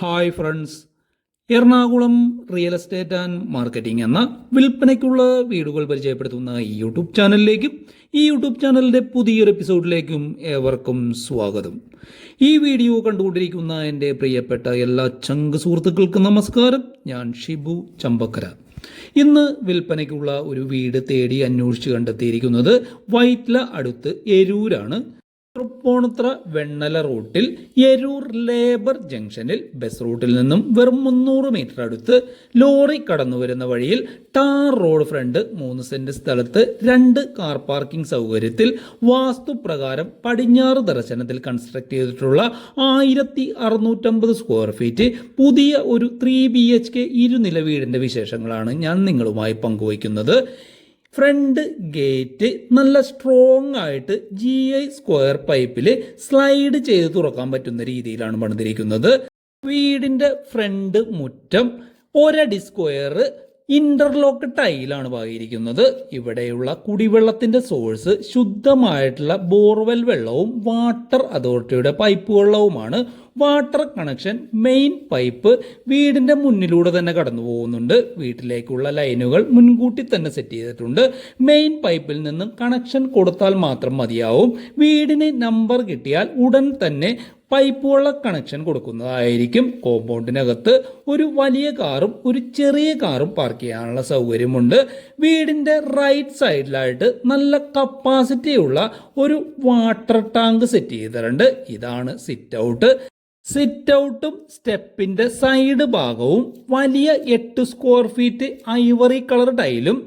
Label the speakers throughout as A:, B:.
A: Hi friends. Ernakulam real estate and marketing എന്ന വിൽപ്പനയ്ക്കുള്ള വീടുകൾ പരിചയപ്പെടുത്തുന്ന ഈ യൂട്യൂബ് ചാനലിലേക്കും ഈ യൂട്യൂബ് ചാനലിന്റെ പുതിയൊരു എപ്പിസോഡിലേക്കും ഏവർക്കും സ്വാഗതം. ഈ വീഡിയോ കണ്ടുകൊണ്ടിരിക്കുന്ന എന്റെ പ്രിയപ്പെട്ട എല്ലാ ചങ്ക് സുഹൃത്തുക്കൾക്കും നമസ്കാരം. ഞാൻ ഷിബു ചമ്പക്കര. ഇന്ന് വിൽപ്പനയ്ക്കുള്ള ഒരു വീട് തേടി അന്വേഷിച്ച് കണ്ടെത്തിയിരിക്കുന്നത് വൈറ്റ്ല അടുത്ത് എരൂരാണ്. തൃപ്പൂണിത്ര വെണ്ണല റൂട്ടിൽ എരൂർ ലേബർ ജംഗ്ഷനിൽ ബസ് റൂട്ടിൽ നിന്നും വെറും മുന്നൂറ് മീറ്റർ അടുത്ത് ലോറി കടന്നു വരുന്ന വഴിയിൽ ടാർ റോഡ് ഫ്രണ്ട് മൂന്ന് സെന്റ് സ്ഥലത്ത് രണ്ട് കാർ പാർക്കിംഗ് സൗകര്യത്തിൽ വാസ്തുപ്രകാരം പടിഞ്ഞാറ് ദർശനത്തിൽ കൺസ്ട്രക്ട് ചെയ്തിട്ടുള്ള ആയിരത്തി അറുന്നൂറ്റമ്പത് സ്ക്വയർ ഫീറ്റ് പുതിയ ഒരു ത്രീ ബി എച്ച് കെ ഇരുനില വീടിന്റെ വിശേഷങ്ങളാണ് ഞാൻ നിങ്ങളുമായി പങ്കുവയ്ക്കുന്നത്. ഫ്രണ്ട് ഗേറ്റ് നല്ല സ്ട്രോങ് ആയിട്ട് ജി ഐ സ്ക്വയർ പൈപ്പിൽ സ്ലൈഡ് ചെയ്ത് തുറക്കാൻ പറ്റുന്ന രീതിയിലാണ് പണിതിരിക്കുന്നത്. വീടിന്റെ ഫ്രണ്ട് മുറ്റം ഒരടി സ്ക്വയർ ഇന്റർലോക്ക് ടൈലാണ് പാകിയിരിക്കുന്നത് ഇവിടെയുള്ള കുടിവെള്ളത്തിന്റെ സോഴ്സ് ശുദ്ധമായിട്ടുള്ള ബോർവെൽ വെള്ളവും വാട്ടർ അതോറിറ്റിയുടെ പൈപ്പ് വെള്ളവുമാണ് വാട്ടർ കണക്ഷൻ മെയിൻ പൈപ്പ് വീടിന്റെ മുന്നിലൂടെ തന്നെ കടന്നു പോകുന്നുണ്ട്. വീട്ടിലേക്കുള്ള ലൈനുകൾ മുൻകൂട്ടി തന്നെ സെറ്റ് ചെയ്തിട്ടുണ്ട്. മെയിൻ പൈപ്പിൽ നിന്നും കണക്ഷൻ കൊടുത്താൽ മാത്രം മതിയാവും. വീടിന് നമ്പർ കിട്ടിയാൽ ഉടൻ തന്നെ പൈപ്പ് വെള്ള കണക്ഷൻ കൊടുക്കുന്നതായിരിക്കും. കോമ്പൗണ്ടിനകത്ത് ഒരു വലിയ കാറും ഒരു ചെറിയ കാറും പാർക്ക് ചെയ്യാനുള്ള സൗകര്യമുണ്ട്. വീടിന്റെ റൈറ്റ് സൈഡിലായിട്ട് നല്ല കപ്പാസിറ്റിയുള്ള ഒരു വാട്ടർ ടാങ്ക് സെറ്റ് ചെയ്തിട്ടുണ്ട്. ഇതാണ് സിറ്റ് ഔട്ട് സിറ്റ് ഔട്ടും സ്റ്റെപ്പിന്റെ സൈഡ് ഭാഗവും വലിയ എട്ട് സ്ക്വയർ ഫീറ്റ് ഐവറി കളർ ടൈലും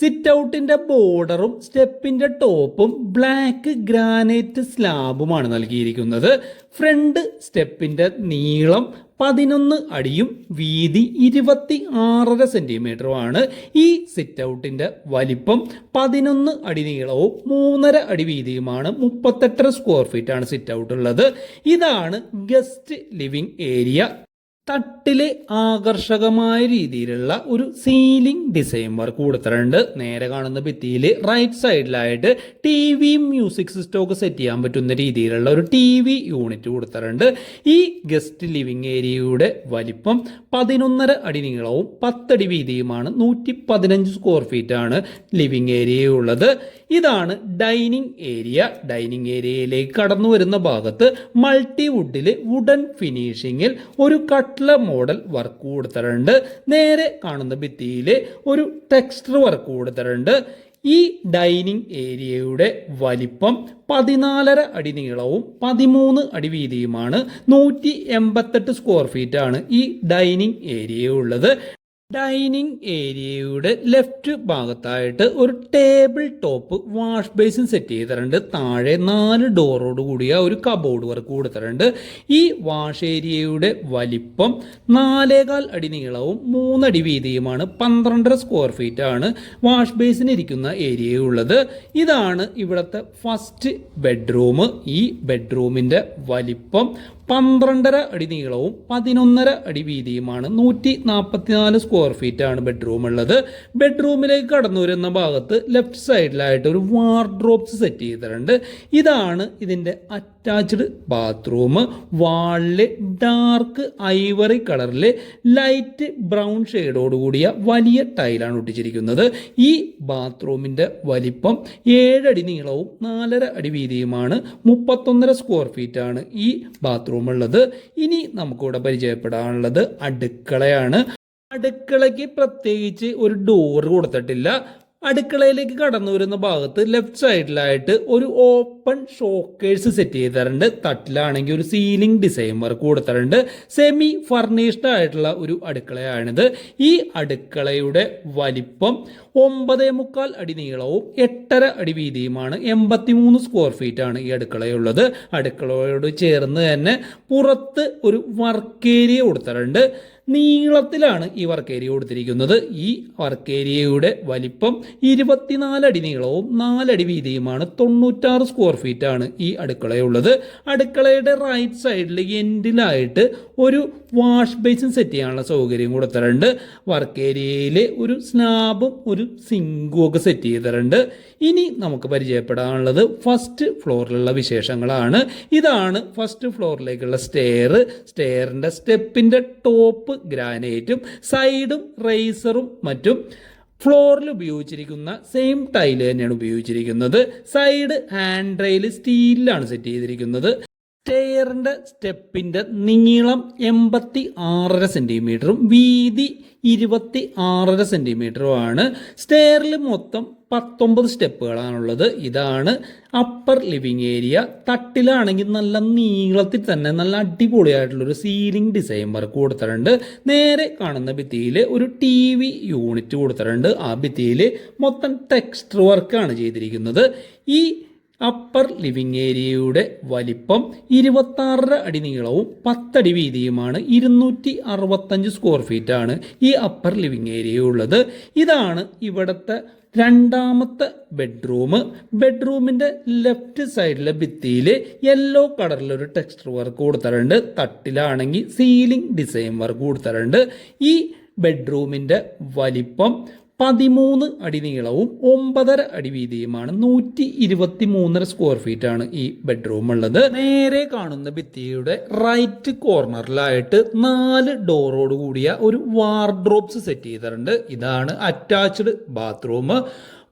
A: സിറ്റ് ഔട്ടിന്റെ ബോർഡറും സ്റ്റെപ്പിന്റെ ടോപ്പും ബ്ലാക്ക് ഗ്രാനൈറ്റ് സ്ലാബുമാണ് നൽകിയിരിക്കുന്നത്. ഫ്രണ്ട് സ്റ്റെപ്പിന്റെ നീളം പതിനൊന്ന് അടിയും വീതി ഇരുപത്തി ആറര സെന്റിമീറ്ററുമാണ് ഈ സിറ്റ് ഔട്ടിന്റെ വലിപ്പം പതിനൊന്ന് അടി നീളവും മൂന്നര അടി വീതിയുമാണ്. മുപ്പത്തെട്ടര സ്ക്വയർ ഫീറ്റ് ആണ് സിറ്റ് ഔട്ട് ഉള്ളത്. ഇതാണ് ഗസ്റ്റ് ലിവിംഗ് ഏരിയ തട്ടിലെ ആകർഷകമായ രീതിയിലുള്ള ഒരു സീലിംഗ് ഡിസൈൻ വർക്ക് കൊടുത്തിട്ടുണ്ട്. നേരെ കാണുന്ന ഭിത്തിയിൽ റൈറ്റ് സൈഡിലായിട്ട് ടി വി മ്യൂസിക് സിസ്റ്റം ഒക്കെ സെറ്റ് ചെയ്യാൻ പറ്റുന്ന രീതിയിലുള്ള ഒരു ടി വി യൂണിറ്റ് കൊടുത്തിട്ടുണ്ട്. ഈ ഗസ്റ്റ് ലിവിംഗ് ഏരിയയുടെ വലിപ്പം പതിനൊന്നര അടി നീളവും പത്തടി വീതിയുമാണ്. നൂറ്റി പതിനഞ്ച് സ്ക്വയർ ഫീറ്റ് ആണ് ലിവിംഗ് ഏരിയ ഉള്ളത്. ഇതാണ് ഡൈനിങ് ഏരിയ ഡൈനിങ് ഏരിയയിലേക്ക് കടന്നു വരുന്ന ഭാഗത്ത് മൾട്ടി വുഡിൽ വുഡൻ ഫിനിഷിങ്ങിൽ ഒരു കട്ട്ല മോഡൽ വർക്ക് കൊടുത്തിട്ടുണ്ട്. നേരെ കാണുന്ന ഭിത്തിയിൽ ഒരു ടെക്സ്റ്റർ വർക്ക് കൊടുത്തിട്ടുണ്ട്. ഈ ഡൈനിങ് ഏരിയയുടെ വലിപ്പം പതിനാലര അടി നീളവും പതിമൂന്ന് അടി വീതിയുമാണ്. നൂറ്റി എൺപത്തെട്ട് സ്ക്വയർ ഫീറ്റ് ആണ് ഈ ഡൈനിങ് ഏരിയ ഉള്ളത്. ഡൈനിങ് ഏരിയയുടെ ലെഫ്റ്റ് ഭാഗത്തായിട്ട് ഒരു table top wash basin set ചെയ്തിട്ടുണ്ട്. താഴെ നാല് ഡോറോട് കൂടിയ ഒരു കബോർഡ് വർക്ക് കൊടുത്തിട്ടുണ്ട്. ഈ വാഷ് ഏരിയയുടെ വലിപ്പം നാലേകാൽ അടി നീളവും മൂന്നടി വീതിയുമാണ്. പന്ത്രണ്ടര സ്ക്വയർ ഫീറ്റ് ആണ് വാഷ് ബേസിന് ഇരിക്കുന്ന ഏരിയ ഉള്ളത് ഇതാണ് ഇവിടുത്തെ ഫസ്റ്റ് ബെഡ്റൂം. ഈ ബെഡ്റൂമിന്റെ വലിപ്പം പന്ത്രണ്ടര അടി നീളവും പതിനൊന്നര അടി വീതിയുമാണ് നൂറ്റി നാൽപ്പത്തിനാല് സ്ക്വയർ ഫീറ്റ് ആണ് ബെഡ്റൂം ഉള്ളത്. ബെഡ്റൂമിലേക്ക് കടന്നു വരുന്ന ഭാഗത്ത് ലെഫ്റ്റ് സൈഡിലായിട്ട് ഒരു വാർഡ്രോബ്സ് സെറ്റ് ചെയ്തിട്ടുണ്ട്. ഇതാണ് ഇതിന്റെ അറ്റാച്ച്ഡ് ബാത്റൂം വാളിൽ ഡാർക്ക് ഐവറി കളറിൽ ലൈറ്റ് ബ്രൗൺ ഷെയ്ഡോട് കൂടിയ വലിയ ടൈലാണ് ഒട്ടിച്ചിരിക്കുന്നത്. ഈ ബാത്റൂമിന്റെ വലിപ്പം ഏഴടി നീളവും നാലര അടി വീതിയുമാണ് മുപ്പത്തൊന്നര സ്ക്വയർ ഫീറ്റ് ആണ് ഈ ബാത്റൂം ഉള്ളത്. ഇനി നമുക്കിവിടെ പരിചയപ്പെടാനുള്ളത് അടുക്കളയാണ്. അടുക്കളയ്ക്ക് പ്രത്യേകിച്ച് ഒരു ഡോർ കൊടുത്തിട്ടില്ല. അടുക്കളയിലേക്ക് കടന്നു വരുന്ന ഭാഗത്ത് ലെഫ്റ്റ് സൈഡിലായിട്ട് ഒരു ഓപ്പൺ ഷോക്കേഴ്സ് സെറ്റ് ചെയ്തിട്ടുണ്ട്. തട്ടിലാണെങ്കിൽ ഒരു സീലിംഗ് ഡിസൈൻ വർക്ക് കൊടുത്തിട്ടുണ്ട്. സെമി ഫർണിഷ്ഡ് ആയിട്ടുള്ള ഒരു അടുക്കളയാണിത്. ഈ അടുക്കളയുടെ വലിപ്പം ഒമ്പതേ മുക്കാൽ അടി നീളവും എട്ടര അടി വീതിയുമാണ് എൺപത്തിമൂന്ന് സ്ക്വയർ ഫീറ്റ് ആണ് ഈ അടുക്കളയുള്ളത്. അടുക്കളയോട് ചേർന്ന് തന്നെ പുറത്ത് ഒരു വർക്ക് ഏരിയ കൊടുത്തിട്ടുണ്ട്. നീളത്തിലാണ് ഈ വർക്ക് ഏരിയ കൊടുത്തിരിക്കുന്നത്. ഈ വർക്ക് ഏരിയയുടെ വലിപ്പം ഇരുപത്തിനാല് അടി നീളവും നാലടി വീതിയുമാണ് തൊണ്ണൂറ്റാറ് സ്ക്വയർ ഫീറ്റ് ആണ് ഈ അടുക്കളയുള്ളത്. അടുക്കളയുടെ റൈറ്റ് സൈഡിൽ എൻഡിലായിട്ട് ഒരു വാഷ് ബേസിൻ സെറ്റ് ചെയ്യാനുള്ള സൗകര്യം കൊടുത്തിട്ടുണ്ട്. വർക്ക് ഏരിയയിൽ ഒരു സ്നാബും ഒരു സിങ്കും ഒക്കെ സെറ്റ് ചെയ്തിട്ടുണ്ട്. ഇനി നമുക്ക് പരിചയപ്പെടാനുള്ളത് ഫസ്റ്റ് ഫ്ലോറിലുള്ള വിശേഷങ്ങളാണ്. ഇതാണ് ഫസ്റ്റ് ഫ്ലോറിലേക്കുള്ള സ്റ്റെയർ സ്റ്റെയറിന്റെ സ്റ്റെപ്പിന്റെ ടോപ്പ് ഗ്രാനൈറ്റും സൈഡും റേസറും മറ്റും ഫ്ലോറിൽ ഉപയോഗിച്ചിരിക്കുന്ന സെയിം ടൈൽ തന്നെയാണ് ഉപയോഗിച്ചിരിക്കുന്നത്. സൈഡ് ഹാൻഡ് റെയിൽ സ്റ്റീലിലാണ് സെറ്റ് ചെയ്തിരിക്കുന്നത്. സ്റ്റെയറിന്റെ സ്റ്റെപ്പിന്റെ നീളം എൺപത്തി ആറര സെന്റിമീറ്ററും വീതി ഇരുപത്തി ആറര സെന്റിമീറ്ററുമാണ് സ്റ്റെയറിൽ മൊത്തം പത്തൊമ്പത് സ്റ്റെപ്പുകളാണുള്ളത്. ഇതാണ് അപ്പർ ലിവിങ് ഏരിയ. തട്ടിലാണെങ്കിൽ നല്ല നീളത്തിൽ തന്നെ നല്ല അടിപൊളിയായിട്ടുള്ളൊരു സീലിംഗ് ഡിസൈൻ വർക്ക് കൊടുത്തിട്ടുണ്ട്. നേരെ കാണുന്ന ഭിത്തിയിൽ ഒരു ടി വി യൂണിറ്റ് കൊടുത്തിട്ടുണ്ട്. ആ ഭിത്തിയിൽ മൊത്തം ടെക്സ്റ്റർ വർക്കാണ് ചെയ്തിരിക്കുന്നത്. ഈ അപ്പർ ലിവിംഗ് ഏരിയയുടെ വലിപ്പം ഇരുപത്താറര അടി നീളവും പത്തടി വീതിയുമാണ്. ഇരുന്നൂറ്റി അറുപത്തഞ്ച് സ്ക്വയർ ഫീറ്റ് ആണ് ഈ അപ്പർ ലിവിംഗ് ഏരിയ ഉള്ളത്. ഇതാണ് ഇവിടുത്തെ രണ്ടാമത്തെ ബെഡ്റൂം ബെഡ്റൂമിന്റെ ലെഫ്റ്റ് സൈഡിലെ ഭിത്തിയിൽ യെല്ലോ കളറിലൊരു ടെക്സ്റ്റർ വർക്ക് കൊടുത്തിട്ടുണ്ട്. തട്ടിലാണെങ്കിൽ സീലിംഗ് ഡിസൈൻ വർക്ക് കൊടുത്തിട്ടുണ്ട്. ഈ ബെഡ്റൂമിന്റെ വലിപ്പം പതിമൂന്ന് അടി നീളവും ഒമ്പതര അടി വീതിയുമാണ് നൂറ്റി ഇരുപത്തി മൂന്നര സ്ക്വയർ ഫീറ്റ് ആണ് ഈ ബെഡ്റൂം ഉള്ളത്. നേരെ കാണുന്ന ഭിത്തിയുടെ റൈറ്റ് കോർണറിലായിട്ട് നാല് ഡോറോട് കൂടിയ ഒരു വാർഡ്രോബ്സ് സെറ്റ് ചെയ്തിട്ടുണ്ട്. ഇതാണ് അറ്റാച്ച്ഡ് ബാത്റൂം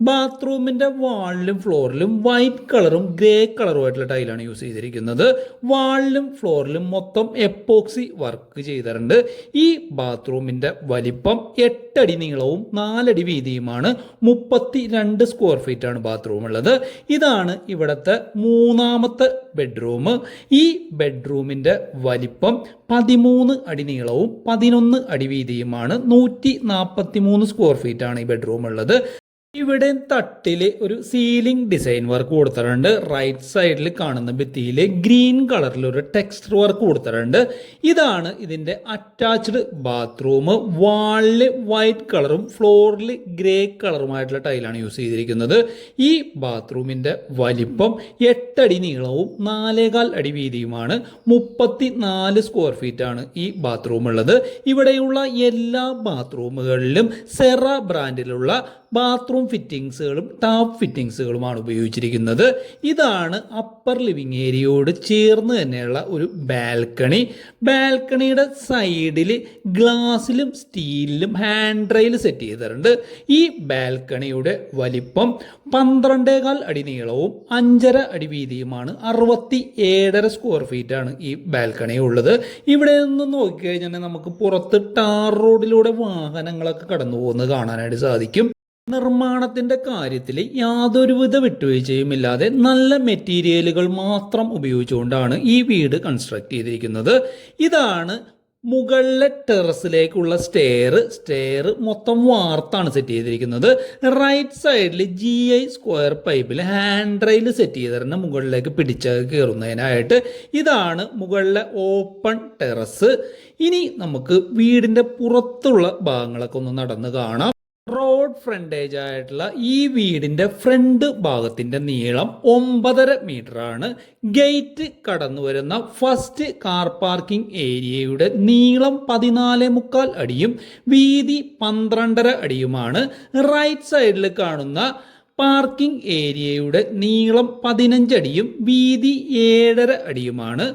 A: ബാത്റൂമിന്റെ വാളിലും ഫ്ലോറിലും വൈറ്റ് കളറും ഗ്രേ കളറുമായിട്ടുള്ള ടൈലാണ് യൂസ് ചെയ്തിരിക്കുന്നത്. വാളിലും ഫ്ലോറിലും മൊത്തം എപ്പോക്സി വർക്ക് ചെയ്തിട്ടുണ്ട്. ഈ ബാത്റൂമിന്റെ വലിപ്പം എട്ടടി നീളവും നാലടി വീതിയുമാണ്. മുപ്പത്തി രണ്ട് സ്ക്വയർ ഫീറ്റ് ആണ് ബാത്റൂം ഉള്ളത് ഇതാണ് ഇവിടുത്തെ മൂന്നാമത്തെ ബെഡ്റൂം. ഈ ബെഡ്റൂമിന്റെ വലിപ്പം പതിമൂന്ന് അടി നീളവും പതിനൊന്ന് അടി വീതിയുമാണ്. നൂറ്റി നാൽപ്പത്തി മൂന്ന് സ്ക്വയർ ഫീറ്റ് ആണ് ഈ ബെഡ്റൂം ഉള്ളത് ഇവിടെ തട്ടിൽ ഒരു സീലിംഗ് ഡിസൈൻ വർക്ക് കൊടുത്തിട്ടുണ്ട്. റൈറ്റ് സൈഡിൽ കാണുന്ന ഭിത്തിയിൽ ഗ്രീൻ കളറിൽ ഒരു ടെക്സ്റ്റർ വർക്ക് കൊടുത്തിട്ടുണ്ട്. ഇതാണ് ഇതിന്റെ അറ്റാച്ച്ഡ് ബാത്റൂം വാളിൽ വൈറ്റ് കളറും ഫ്ലോറിൽ ഗ്രേ കളറുമായിട്ടുള്ള ടൈലാണ് യൂസ് ചെയ്തിരിക്കുന്നത്. ഈ ബാത്റൂമിന്റെ വലിപ്പം എട്ടടി നീളവും നാലേകാൽ അടി വീതിയുമാണ്. മുപ്പത്തി നാല് സ്ക്വയർ ഫീറ്റ് ആണ് ഈ ബാത്റൂം ഉള്ളത്. ഇവിടെയുള്ള എല്ലാ ബാത്റൂമുകളിലും സെറ ബ്രാൻഡിലുള്ള ബാത്റൂം ഫിറ്റിങ്സുകളും ടാപ്പ് ഫിറ്റിങ്സുകളുമാണ് ഉപയോഗിച്ചിരിക്കുന്നത്. ഇതാണ് അപ്പർ ലിവിങ് ഏരിയയോട് ചേർന്ന് തന്നെയുള്ള ഒരു ബാൽക്കണി. ബാൽക്കണിയുടെ സൈഡിൽ ഗ്ലാസ്സിലും സ്റ്റീലിലും ഹാൻഡ് റെയിൽ സെറ്റ് ചെയ്തിട്ടുണ്ട്. ഈ ബാൽക്കണിയുടെ വലിപ്പം പന്ത്രണ്ടേകാൽ അടി നീളവും അഞ്ചര അടി വീതിയുമാണ്. അറുപത്തി ഏഴര സ്ക്വയർ ആണ് ഈ ബാൽക്കണി ഉള്ളത്. ഇവിടെ നിന്ന് നോക്കിക്കഴിഞ്ഞാൽ നമുക്ക് പുറത്ത് ടാർ റോഡിലൂടെ വാഹനങ്ങളൊക്കെ കടന്നു പോകുന്നത് കാണാനായിട്ട് സാധിക്കും. നിർമ്മാണത്തിന്റെ കാര്യത്തിൽ യാതൊരുവിധ വിട്ടുവീഴ്ചയുമില്ലാതെ നല്ല മെറ്റീരിയലുകൾ മാത്രം ഉപയോഗിച്ചുകൊണ്ടാണ് ഈ വീട് കൺസ്ട്രക്ട് ചെയ്തിരിക്കുന്നത്. ഇതാണ് മുകളിലെ ടെറസിലേക്കുള്ള സ്റ്റെയർ സ്റ്റെയർ മൊത്തം വാർത്താണ് സെറ്റ് ചെയ്തിരിക്കുന്നത്. റൈറ്റ് സൈഡിൽ ജി ഐ സ്ക്വയർ പൈപ്പിൽ ഹാൻഡ് റെയിൽ സെറ്റ് ചെയ്തിരുന്ന മുകളിലേക്ക് പിടിച്ച് കയറുന്നതിനായിട്ട് ഇതാണ് മുകളിലെ ഓപ്പൺ ടെറസ് ഇനി നമുക്ക് വീടിന്റെ പുറത്തുള്ള ഭാഗങ്ങളൊക്കെ ഒന്ന് നടന്ന് കാണാം. ഫ്രണ്ടേജ് ആയിട്ടുള്ള ഈ വീടിന്റെ ഫ്രണ്ട് ഭാഗത്തിന്റെ നീളം ഒമ്പതര മീറ്റർ ആണ്. ഗേറ്റ് കടന്നു വരുന്ന ഫസ്റ്റ് കാർ പാർക്കിംഗ് ഏരിയയുടെ നീളം പതിനാല് മുക്കാൽ അടിയും വീതി പന്ത്രണ്ടര അടിയുമാണ്. റൈറ്റ് സൈഡിൽ കാണുന്ന പാർക്കിംഗ് ഏരിയയുടെ നീളം പതിനഞ്ചടിയും വീതി ഏഴര അടിയുമാണ്.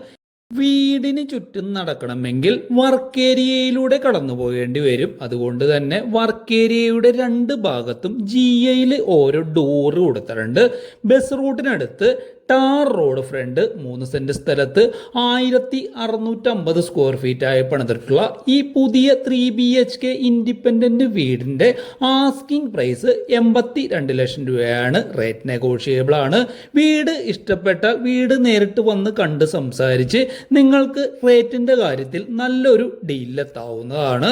A: വീടിന് ചുറ്റും നടക്കണമെങ്കിൽ വർക്ക് ഏരിയയിലൂടെ കടന്നു പോകേണ്ടി വരും. അതുകൊണ്ട് തന്നെ വർക്ക് ഏരിയയുടെ രണ്ട് ഭാഗത്തും ജി ഐയിൽ ഓരോ ഡോറ് കൊടുത്തിട്ടുണ്ട്. ബസ് റൂട്ടിനടുത്ത് ടാർ റോഡ് ഫ്രണ്ട് മൂന്ന് സെന്റ് സ്ഥലത്ത് ആയിരത്തി അറുന്നൂറ്റമ്പത് സ്ക്വയർ ഫീറ്റ് ആയി പണിതിട്ടുള്ള ഈ പുതിയ three B H K independent വീടിന്റെ ആസ്കിംഗ് പ്രൈസ് എൺപത്തി രണ്ട് ലക്ഷം രൂപയാണ്. റേറ്റ് നെഗോഷിയബിൾ ആണ്. വീട് ഇഷ്ടപ്പെട്ട വീട് നേരിട്ട് വന്ന് കണ്ട് സംസാരിച്ച് നിങ്ങൾക്ക് റേറ്റിന്റെ കാര്യത്തിൽ നല്ലൊരു ഡീലെത്താവുന്നതാണ്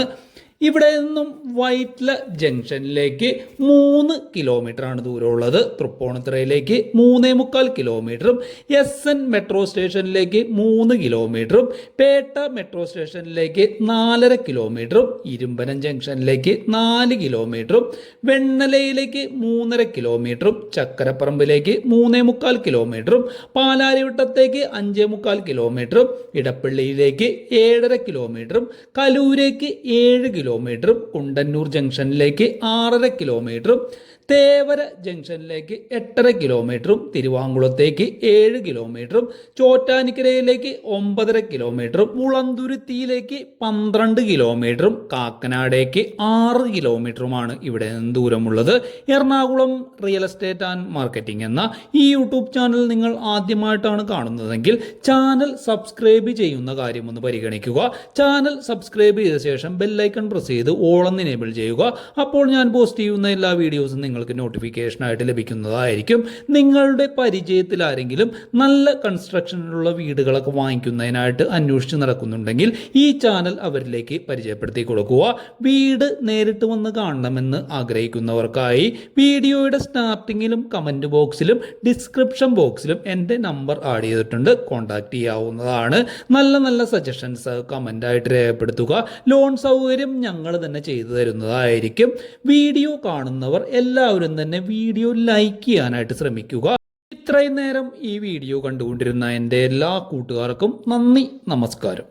A: ഇവിടെ നിന്നും വൈറ്റ്ല ജംഗ്ഷനിലേക്ക് മൂന്ന് കിലോമീറ്റർ ആണ് ദൂരമുള്ളത്. തൃപ്പൂണിത്തുറയിലേക്ക് മൂന്നേ മുക്കാൽ കിലോമീറ്ററും എസ് എൻ മെട്രോ സ്റ്റേഷനിലേക്ക് മൂന്ന് കിലോമീറ്ററും പേട്ട മെട്രോ സ്റ്റേഷനിലേക്ക് നാലര കിലോമീറ്ററും ഇരുമ്പനം ജംഗ്ഷനിലേക്ക് നാല് കിലോമീറ്ററും വെണ്ണലയിലേക്ക് മൂന്നര കിലോമീറ്ററും ചക്കരപ്പറമ്പിലേക്ക് മൂന്നേ മുക്കാൽ കിലോമീറ്ററും പാലാരിവട്ടത്തേക്ക് അഞ്ചേ മുക്കാൽ കിലോമീറ്ററും ഇടപ്പള്ളിയിലേക്ക് ഏഴര കിലോമീറ്ററും കലൂരേക്ക് ഏഴ് കിലോമീറ്റർ കിലോമീറ്ററും കുണ്ടന്നൂർ ജംഗ്ഷനിലേക്ക് ആറര കിലോമീറ്ററും തേവര ജംഗ്ഷനിലേക്ക് എട്ടര കിലോമീറ്ററും തിരുവാങ്കുളത്തേക്ക് ഏഴ് കിലോമീറ്ററും ചോറ്റാനിക്കരയിലേക്ക് ഒമ്പതര കിലോമീറ്ററും മുളന്തുരുത്തിയിലേക്ക് പന്ത്രണ്ട് കിലോമീറ്ററും കാക്കനാടേക്ക് ആറ് കിലോമീറ്ററുമാണ് ഇവിടെ നിന്ന് ദൂരമുള്ളത്. Ernakulam real estate and marketing എന്ന ഈ യൂട്യൂബ് ചാനൽ നിങ്ങൾ ആദ്യമായിട്ടാണ് കാണുന്നതെങ്കിൽ ചാനൽ സബ്സ്ക്രൈബ് ചെയ്യുന്ന കാര്യമൊന്ന് പരിഗണിക്കുക. ചാനൽ സബ്സ്ക്രൈബ് ചെയ്ത ശേഷം ബെല്ലൈക്കൺ പ്രസ് ചെയ്ത് ഓളം എനേബിൾ ചെയ്യുക. അപ്പോൾ ഞാൻ പോസ്റ്റ് ചെയ്യുന്ന എല്ലാ വീഡിയോസും നിങ്ങൾക്ക് നോട്ടിഫിക്കേഷനായിട്ട് ലഭിക്കുന്നതായിരിക്കും. നിങ്ങളുടെ പരിചയത്തിൽ ആരെങ്കിലും നല്ല കൺസ്ട്രക്ഷനിലുള്ള വീടുകളൊക്കെ വാങ്ങിക്കുന്നതിനായിട്ട് അന്വേഷിച്ച് നടക്കുന്നുണ്ടെങ്കിൽ ഈ ചാനൽ അവരിലേക്ക് പരിചയപ്പെടുത്തി കൊടുക്കുക. വീട് നേരിട്ട് വന്ന് കാണണമെന്ന് ആഗ്രഹിക്കുന്നവർക്കായി വീഡിയോയുടെ സ്റ്റാർട്ടിങ്ങിലും കമന്റ് ബോക്സിലും ഡിസ്ക്രിപ്ഷൻ ബോക്സിലും എന്റെ നമ്പർ ആഡ് ചെയ്തിട്ടുണ്ട്. കോൺടാക്ട് ചെയ്യാവുന്നതാണ്. നല്ല നല്ല സജഷൻസ് കമന്റായിട്ട് രേഖപ്പെടുത്തുക. ലോൺ സൗകര്യം ഞങ്ങൾ തന്നെ ചെയ്തു തരുന്നതായിരിക്കും. വീഡിയോ കാണുന്നവർ എല്ലാവരും തന്നെ വീഡിയോ ലൈക്ക് ചെയ്യാനായിട്ട് ശ്രമിക്കുക. ഇത്രയും നേരം ഈ വീഡിയോ കണ്ടുകൊണ്ടിരുന്ന എന്റെ എല്ലാ കൂട്ടുകാർക്കും നന്ദി നമസ്കാരം.